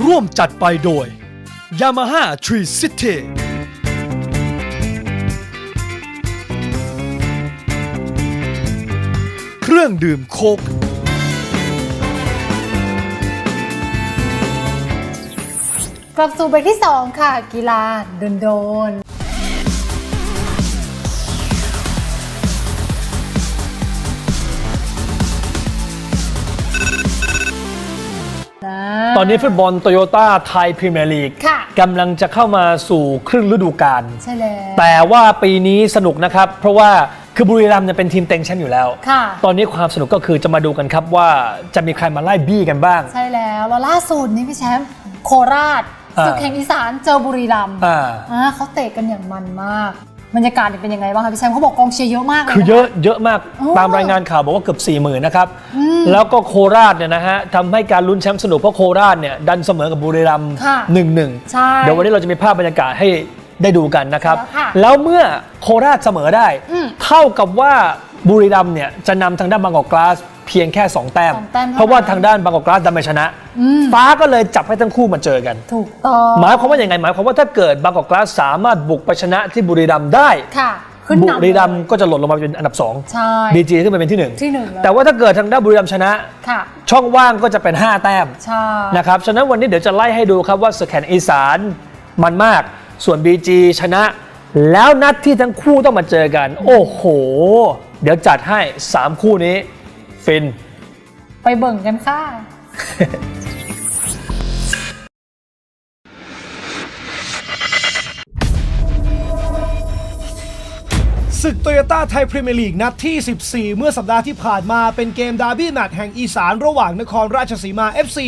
ร่วมจัดไปโดย Yamaha Tree City เครื่องดื่มโคก กลับสู่เบรกที่ 2 ค่ะ กีฬาโดนโดน ตอนนี้ฟุตบอลโตโยต้าไทยพรีเมียร์ลีกค่ะ กำลังจะเข้ามาสู่ครึ่งฤดูกาล ใช่แล้ว แต่ว่าปีนี้สนุกนะครับ เพราะว่าคือบุรีรัมย์เนี่ยเป็นทีมเต็งแชมป์อยู่แล้ว ค่ะ ตอนนี้ความสนุกก็คือจะมาดูกันครับว่าจะมีใครมาไล่บี้กันบ้าง ใช่แล้ว แล้วล่าสุดนี่พี่แชมป์โคราชอ่าศึกแห่งอีสานเจอบุรีรัมย์อ่า อ่าเขาเตะกันอย่างมันมาก บรรยากาศเนี่ยเป็นยังไงบ้างคะพี่แชมป์เขาบอกกองเชียร์เยอะมากเลยคือเยอะนเยอะมากโอ้ตามรายงานข่าวบอกว่าเกือบ4ี่หมื่นนะครับอืมแล้วก็โคราชเนี่ยนะฮะทำให้การลุ้นแชมป์สนุกเพราะโคราชเนี่ยดันเสมอกับบุรีรัมย์ค่ะหนึ่งหนึ่งใช่เดี๋ยววันนี้เราจะมีภาพบรรยากาศให้ได้ดูกันนะครับ แล้วค่ะแล้วเมื่อโคราชเสมอได้อืมเท่ากับว่าบุรีรัมย์เนี่ยจะนำทางด้านบางกอกกลาส เพียงแค่ 2 แต้ม สองแต้มเท่านั้น เพราะว่าทางด้านบางกอกกลาสดันไปชนะอืมฟ้าก็เลยจับให้ทั้งคู่มาเจอกัน ถูกต้อง หมายความว่าอย่างไงหมายความว่าถ้าเกิดบางกอกกลาสสามารถบุกไปชนะที่บุรีรัมย์ได้ ค่ะ ขึ้นบุนำ รีรัมย์เลยก็จะหล่นลงมาเป็นอันดับ2ใช่บีจีขึ้นไปเป็นที่หนึ่งที่หนึ่งแล้ว แต่ว่าถ้าเกิดทางด้านบุรีรัมย์ชนะ ค่ะ ช่องว่างก็จะเป็น 5 แต้ม ใช่ นะครับ ฉะนั้นวันนี้เดี๋ยวจะไล่ให้ดูครับว่าสแคนอีสานมันมาก ส่วน BG ชนะ แล้วนัดที่ทั้งคู่ต้องมาเจอกัน โอ้โห เดี๋ยวจัดให้ 3 คู่นี้ ฟิน ไปเบิ่งกันค่ะ ศึกโตโยต้าไทยพรีเมียร์ลีกนัดที่ 14 เมื่อสัปดาห์ที่ผ่านมาเป็นเกมดาร์บี้แมตช์แห่งอีสานระหว่างนครราชสีมา FC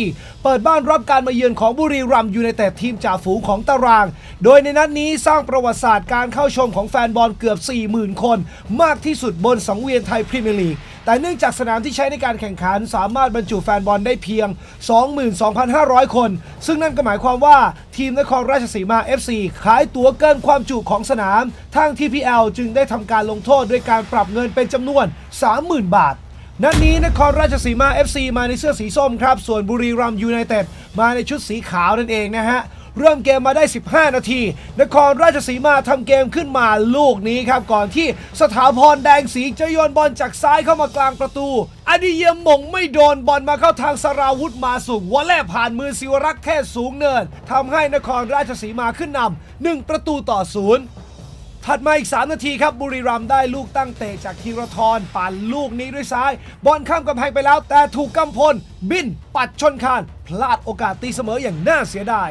เปิดบ้านรับการมาเยือนของบุรีรัมย์ยูไนเต็ดทีมจ่าฝูงของตาราง โดยในนัดนี้สร้างประวัติศาสตร์การเข้าชมของแฟนบอลเกือบ 40,000 คน มากที่สุดบนสังเวียนไทยพรีเมียร์ลีก แต่เนื่องจากสนามที่ใช้ในการแข่งขันสามารถบรรจุแฟนบอลได้เพียง 22,500 คน ซึ่งนั่นก็หมายความว่าทีมนครราชสีมา FC ขายตั๋วเกินความจุของสนามทาง TPL จึงได้ทำการลงโทษด้วยการปรับเงินเป็นจำนวน 30,000 บาทนัดนี้นครราชสีมา FC มาในเสื้อสีส้มครับ ส่วนบุรีรัมย์ยูไนเต็ดมาในชุดสีขาวนั่นเองนะฮะ เริ่มเกมมาได้ 15 นาที นครราชสีมาทำเกมขึ้นมาลูกนี้ครับ ก่อนที่สถาพรแดงสีจะโยนบอลจากซ้ายเข้ามากลางประตูอดิเยมมงไม่โดนบอลมาเข้าทางสราวุธมาสุกวอลเล่ผ่านมือศิวรักษ์แค่สูงเนินทำให้นครราชสีมาขึ้นนำหนึ่งประตูต่อศูนย์ถัดมาอีก 3 นาทีครับ บุรีรัมย์ได้ลูกตั้งเตะจากธีรทรปั่นลูกนี้ด้วยซ้าย บอลข้ามกำแพงไปแล้ว แต่ถูกกำพล บินปัดชนคาน พลาดโอกาสตีเสมออย่างน่าเสียดาย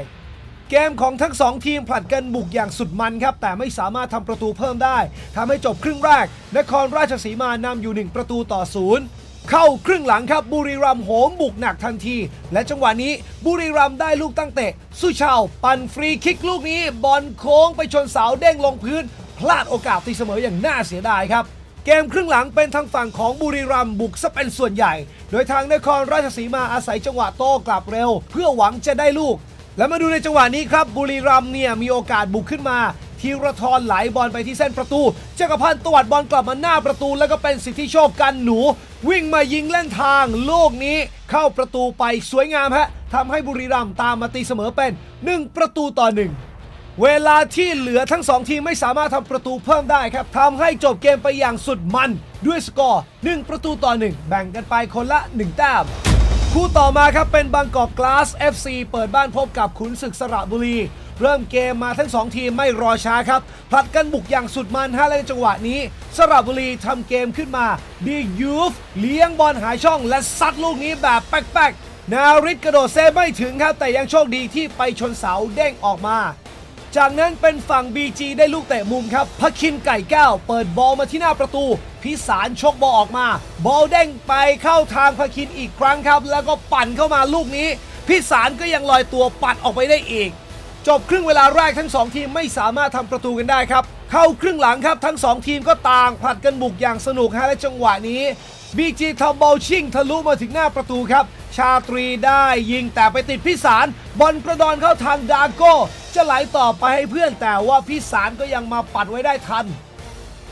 เกมของทั้ง 2 ทีมผลัดกันบุกอย่างสุดมันครับ แต่ไม่สามารถทำประตูเพิ่มได้ ทำให้จบครึ่งแรก นครราชสีมานำอยู่ 1 ประตูต่อศูนย์เข้าครึ่งหลังครับบุรีรัมย์โหมบุกหนักทันที และจังหวะนี้บุรีรัมย์ได้ลูกตั้งเตะ สุชาว ปั่นฟรีคิกลูกนี้ บอลโค้งไปชนเสาเด้งลงพื้น พลาดโอกาสตีเสมออย่างน่าเสียดายครับเกมครึ่งหลังเป็นทางฝั่งของบุรีรัมย์บุกซะเป็นส่วนใหญ่ โดยทางนครราชสีมาอาศัยจังหวะโต้กลับเร็ว เพื่อหวังจะได้ลูก แล้วมาดูในจังหวะนี้ครับบุรีรัมเนี่ยมีโอกาสบุกขึ้นมาธีรทรไหลบอลไปที่เส้นประตูจักรพันธ์ตวัดบอลกลับมาหน้าประตู แล้วก็เป็นสิทธิโชคกันหนู วิ่งมายิงเล่นทางลูกนี้เข้าประตูไปสวยงามฮะทำให้บุรีรัมย์ตามมาตีเสมอเป็น 1 ประตูต่อหนึ่งเวลาที่เหลือทั้ง 2 ทีมไม่สามารถทำประตูเพิ่มได้ครับทำให้จบเกมไปอย่างสุดมัน ด้วยสกอร์ 1 ประตูต่อ 1 แบ่งกันไปคนละ 1 แต้ม คู่ต่อมาครับเป็นบางกอกกลาส FC เปิดบ้านพบกับขุนศึกสระบุรี เริ่มเกมมาทั้ง 2 ทีมไม่รอช้าครับผลัดกันบุกอย่างสุดมันฮะและในจังหวะนี้ สระบุรีทำเกมขึ้นมาดียูฟเลี้ยงบอลหายช่องและซัดลูกนี้แบบแป๊กๆ นาริตกระโดดเซฟไม่ถึงครับแต่ยังโชคดีที่ไปชนเสาเด้งออกมา จากนั้นเป็นฝั่ง BG ได้ลูกเตะมุมครับพคินไก่แก้ว เปิดบอลมาที่หน้าประตู พิสารชกบอลออกมา บอลเด้งไปเข้าทางพคินอีกครั้งครับ แล้วก็ปั่นเข้ามาลูกนี้ พิสารก็ยังลอยตัวปัดออกไปได้อีก จบครึ่งเวลาแรกทั้ง 2 ทีมไม่สามารถทำประตูกันได้ครับ เข้าครึ่งหลังครับทั้ง 2 ทีมก็ต่างผลัดกันบุกอย่างสนุกฮะและจังหวะนี้บีจีทำบอลชิ่งทะลุมาถึงหน้าประตูครับ ชาตรีได้ยิงแต่ไปติดพิสาร บอลกระดอนเข้าทางดาโก้ จะไหลต่อไปให้เพื่อนแต่ว่าพิสารก็ยังมาปัดไว้ได้ทัน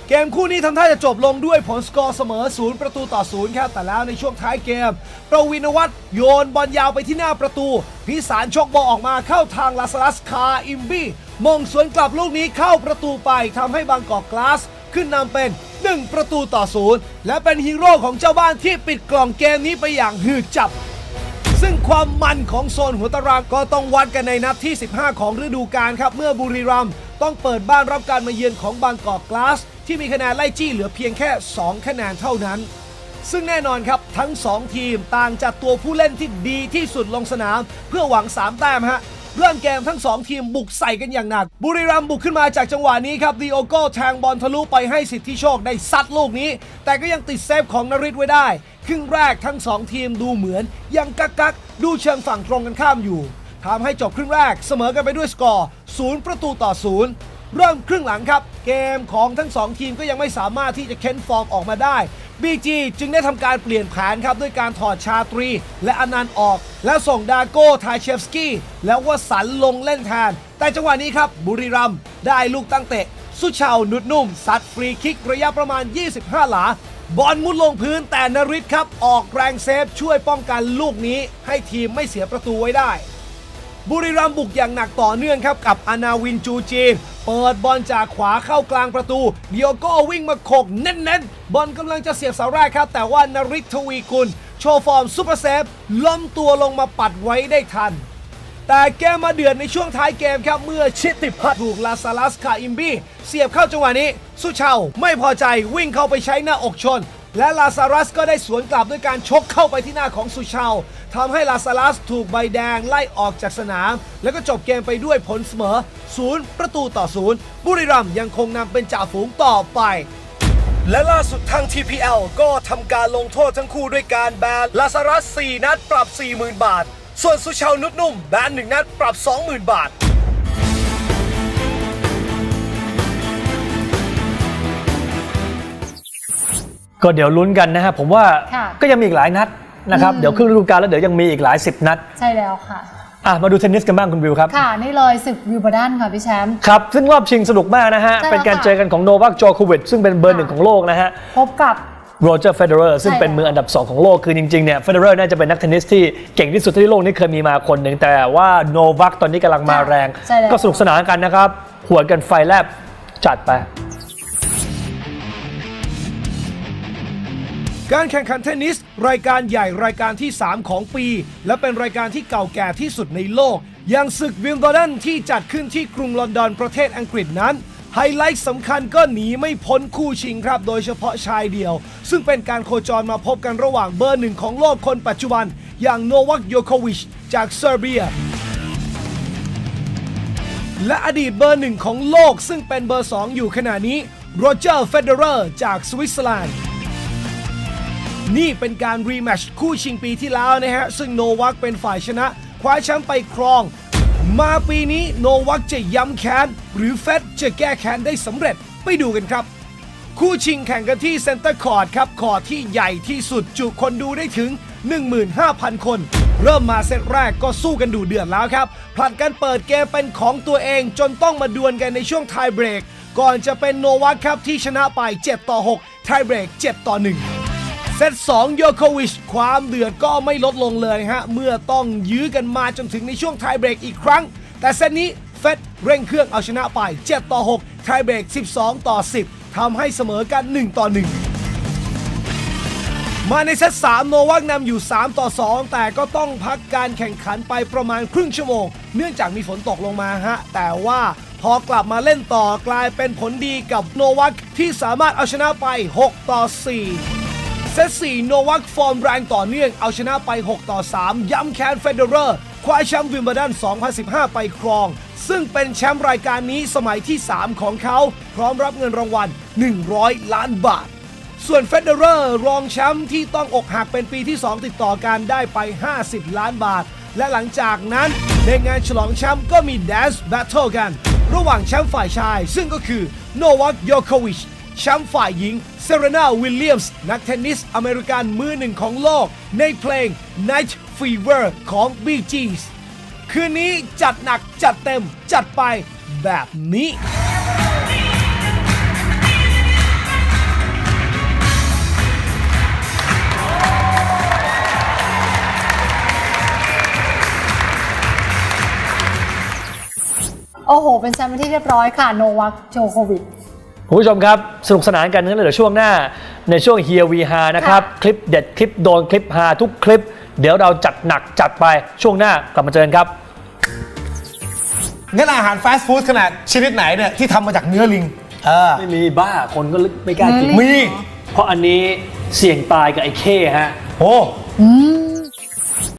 เกมคู่นี้ทำท่าจะจบลงด้วยผลสกอร์เสมอ 0 ประตูต่อ 0 ครับ แต่แล้วในช่วงท้ายเกม ประวินวัฒน์โยนบอลยาวไปที่หน้าประตู พิสารชกบอลออกมาเข้าทางลาสลัสคาอิมบี้มงสวนกลับลูกนี้เข้าประตูไปทำให้บางกอกกลาสขึ้นนำเป็น 1 ประตูต่อ 0 และเป็นฮีโร่ของเจ้าบ้านที่ปิดกล่องเกมนี้ไปอย่างหืดจับ ซึ่งความมันของโซนหัวตารางก็ต้องวัดกันในนัดที่ 15 ของฤดูกาลครับ เมื่อบุรีรัมย์ต้องเปิดบ้านรับการมาเยือนของบางกอกกลาส ที่มีคะแนนไล่จี้เหลือเพียงแค่ 2 คะแนนเท่านั้น ซึ่งแน่นอนครับทั้ง 2 ทีมต่างจัดตัวผู้เล่นที่ดีที่สุดลงสนาม เพื่อหวัง 3 แต้มฮะเริ่มเกมทั้ง 2 ทีมบุกใส่กันอย่างหนัก บุรีรัมย์บุกขึ้นมาจากจังหวะนี้ครับดีโอโก้แทงบอลทะลุไปให้สิทธิโชคได้ซัดลูกนี้ แต่ก็ยังติดเซฟของนริศไว้ได้ ครึ่งแรกทั้ง 2 ทีมดูเหมือนยังกักกักดูเชิงฝั่งตรงกันข้ามอยู่ทำให้จบครึ่งแรกเสมอกันไปด้วยสกอร์ 0 ประตูต่อ 0 เริ่มครึ่งหลังครับ เกมของทั้ง 2 ทีมก็ยังไม่สามารถที่จะเค้นฟอร์มออกมาได้ BG จึงได้ทำการเปลี่ยนแผนครับ ด้วยการถอดชาตรี และอนันต์ออก แล้วส่งดาโก้ทาเชฟสกี้แล้ววสันลงเล่นแทน แต่จังหวะนี้ครับบุรีรัมได้ลูกตั้งเตะสุชาวนุดนุ่มซัดฟรีคิกระยะประมาณ 25 หลา บอลมุดลงพื้นแต่นริศครับ ออกแรงเซฟช่วยป้องกันลูกนี้ ให้ทีมไม่เสียประตูไว้ได้ บุรีรัมย์บุกอย่างหนักต่อเนื่องครับ กับอนาวินจูจีน เปิดบอลจากขวาเข้ากลางประตูเดียวก็วิ่งมาโขกเน้นๆ บอลกำลังจะเสียบเสาแรกครับ แต่ว่านริศทวีกุล โชว์ฟอร์มซุปเปอร์เซฟล้มตัวลงมาปัดไว้ได้ทัน แต่เกมมาเดือดในช่วงท้ายเกมครับ เมื่อชิติพัฒน์ถูกลาซาลัสคาอิมบี้เสียบเข้าจังหวะนี้ สุชาวไม่พอใจวิ่งเข้าไปใช้หน้าอกชน และลาซารัสก็ได้สวนกลับด้วยการชกเข้าไปที่หน้าของสุชาวทำให้ลาซาลัสถูกใบแดงไล่ออกจากสนาม แล้วก็จบเกมไปด้วยผลเสมอ 0 ประตูต่อ 0 บุรีรัมย์ยังคงนำเป็นจ่าฝูงต่อไปและล่าสุดทาง TPL ก็ทำการลงโทษทั้งคู่ด้วยการแบนลาซารัส 4 นัดปรับ 40,000 บาท ส่วนสุชาวนุดนุ่มแบน1นัดปรับ 20,000 บาท ก็เดี๋ยวลุ้นกันนะฮะผมว่าค่ะ ก็ยังมีอีกหลายนัดนะครับอืมเดี๋ยวครึ่งฤดูกาลแล้วเดี๋ยวยังมีอีกหลายสิบนัดใช่แล้วค่ะ อะมาดูเทนนิสกันบ้างคุณวิวครับ ค่ะ นี่เลยศึกวิวบาดันค่ะพี่แชมป์ ครับ ซึ่งรอบชิงสนุกมากนะฮะ ใช่แล้วเป็นการค่ะเจอกันของโนวัคโจโควิดซึ่งเป็นเบอร์หนึ่งค่ะ ของโลกนะฮะ พบกับ โรเจอร์เฟเดอร์ซึ่งใช่เป็นมืออันดับ 2 ของโลก คือจริงๆเนี่ยเฟเดอร์น่าจะเป็นนักเทนนิสที่เก่งที่สุดที่โลกนี้เคยมีมาคนหนึ่งแต่ว่าโนวัคตอนนี้กำลังมาแรง ใช่แล้ว ก็สนุกสนานกันนะครับหวดกันไฟแลบจัดไป การแข่งขันเทนนิส รายการใหญ่รายการที่ 3 ของปี และเป็นรายการที่เก่าแก่ที่สุดในโลก อย่างศึกวิมเบิลดันที่จัดขึ้นที่กรุงลอนดอนประเทศอังกฤษนั้น ไฮไลท์สำคัญก็หนีไม่พ้นคู่ชิงครับ โดยเฉพาะชายเดียว ซึ่งเป็นการโคจรมาพบกันระหว่างเบอร์หนึ่งของโลกคนปัจจุบัน อย่างโนวัคโยโควิชจากเซอร์เบีย และอดีตเบอร์หนึ่งของโลกซึ่งเป็นเบอร์สองอยู่ขณะนี้โรเจอร์เฟเดอร์จากสวิตเซอร์แลนด์นี่เป็นการรีแมชคู่ชิงปีที่แล้วนะฮะ ซึ่งโนวัคเป็นฝ่ายชนะ คว้าแชมป์ไปครอง มาปีนี้โนวัคจะย้ำแค้น หรือเฟดจะแก้แค้นได้สำเร็จไปดูกันครับ คู่ชิงแข่งกันที่เซ็นเตอร์คอร์ดครับคอร์ดที่ใหญ่ที่สุดจุคนดูได้ถึง 15,000 คน เริ่มมาเซตแรกก็สู้กันดูเดือดแล้วครับ ผลัดกันเปิดเกมเป็นของตัวเองจนต้องมาดวลกันในช่วงไทยเบรกก่อนจะเป็นโนวัคครับที่ชนะไป 7 ต่อ 6 ไทยเบรก 7 ต่อ 1 เซต2โยโควิชความเดือดก็ไม่ลดลงเลยฮะ เมื่อต้องยื้อกันมาจนถึงในช่วงไทยเบรกอีกครั้ง แต่เซตนี้เฟดเร่งเครื่องเอาชนะไป 7 ต่อ 6 ไทยเบรก 12 ต่อ 10 ทำให้เสมอกัน 1 ต่อ 1 มาในเซต3โนวักนำอยู่ 3 ต่อ 2 แต่ก็ต้องพักการแข่งขันไปประมาณครึ่งชั่วโมง เนื่องจากมีฝนตกลงมาฮะ แต่ว่าพอกลับมาเล่นต่อกลายเป็นผลดีกับโนวัคที่สามารถเอาชนะไป 6 ต่อ 4 เซต4โนวัคฟอร์มแรงต่อเนื่อง เอาชนะไป 6 ต่อ 3 ย้ำแค้นเฟเดอร์คว้าแชมป์วิมเบิลดัน 2015 ไปครอง ซึ่งเป็นแชมป์รายการนี้สมัยที่ 3 ของเขา พร้อมรับเงินรางวัล 100 ล้านบาท ส่วนเฟเดอร์รองแชมป์ที่ต้องอกหักเป็นปีที่ 2 ติดต่อกันได้ไป 50 ล้านบาท และหลังจากนั้นในงานฉลองแชมป์ก็มีแดนซ์แบทเทิลกัน ระหว่างแชมป์ฝ่ายชาย ซึ่งก็คือโนวัคโยโควิช แชมป์ฝ่ายหญิงเซเรนาวิลเลียมส์นักเทนนิสอเมริกันมือหนึ่งของโลก ในเพลง Night Fever ของ Bee Gees คืนนี้จัดหนักจัดเต็มจัดไปแบบนี้โอ้โห เป็นแชมป์ที่เรียบร้อยค่ะ โนวัคโจโควิด คุณผู้ชมครับ สนุกสนานกันนั่นเดี๋ยวช่วงหน้าในช่วงเฮียวีฮานะครับ คลิปเด็ดคลิปโดนคลิปฮาทุกคลิป เดี๋ยวเราจัดหนักจัดไปช่วงหน้ากลับมาเจอกันครับ งั้นอาหารฟาสต์ฟู้ดขนาดชนิดไหนเนี่ยที่ทำมาจากเนื้อลิงเออไม่มีบ้าคนก็ไม่กล้ากินไม่มี เพราะอันนี้เสี่ยงตายกับไอ้เข้ฮะ โอ้ อืม